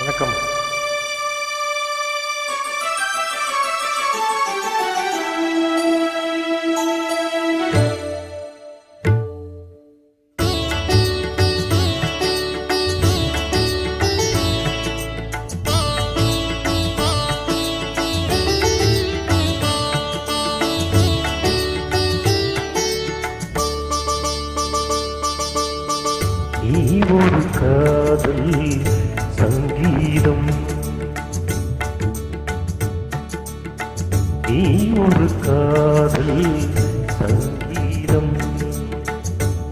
வணக்கம். ஒரு காதல் சங்கீதம். நீ ஒரு காதல் சங்கீதம்.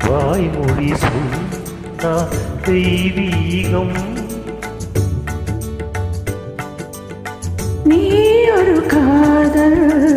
வாய்மொழி சொன்னா தெய்வீகம். நீ ஒரு காதல்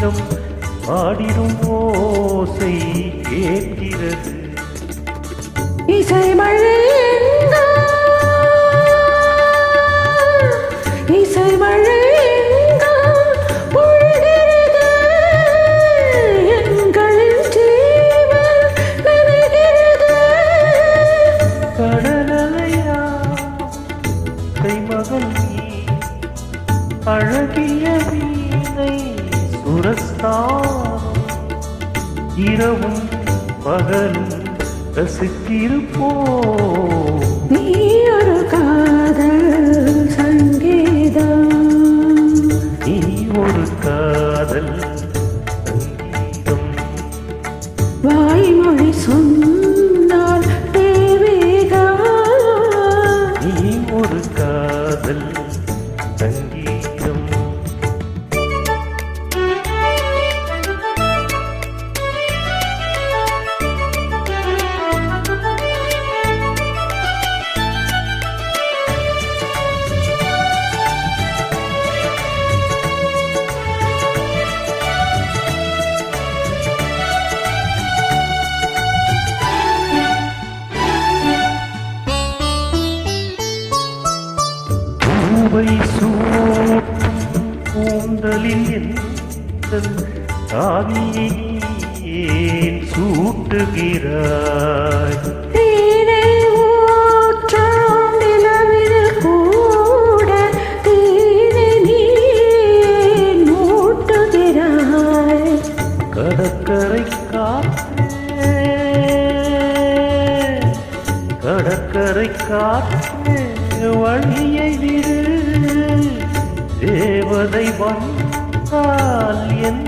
கீதம் பாடிடும் ஓசை கேட்கிறது. இசை மழை இசை மழை கைமகள் நீ அழகிய வீணை சுரஸ்தானம் இரவும் பகலும் ரசித்திருப்போம். பூவை சூட்டும் கூந்தலில் எந்த தாவியை ஏன் சூட்டுகிறாய் கடற்கரை காற்றே கடற்கரை காற்றே வழியை விடு. தேவதை வந்தால் என்